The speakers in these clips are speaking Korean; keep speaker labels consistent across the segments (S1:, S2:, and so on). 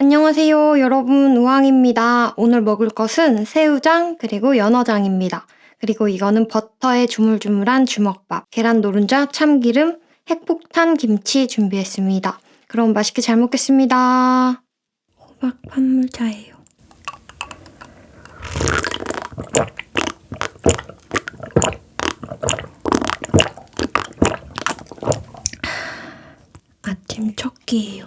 S1: 안녕하세요, 여러분. 우왕입니다. 오늘 먹을 것은 새우장 그리고 연어장입니다. 그리고 이거는 버터에 주물주물한 주먹밥, 계란 노른자, 참기름, 핵폭탄 김치 준비했습니다. 그럼 맛있게 잘 먹겠습니다. 호박 판물차예요. 아침 첫 끼예요.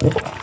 S1: 잘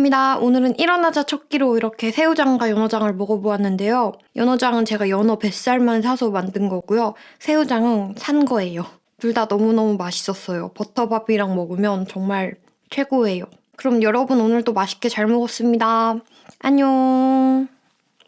S1: 먹었습니다. 오늘은 일어나자 첫 끼로 이렇게 새우장과 연어장을 먹어보았는데요. 연어장은 제가 연어 뱃살만 사서 만든 거고요. 새우장은 산 거예요. 둘 다 너무너무 맛있었어요. 버터밥이랑 먹으면 정말 최고예요. 그럼 여러분 오늘도 맛있게 잘 먹었습니다. 안녕.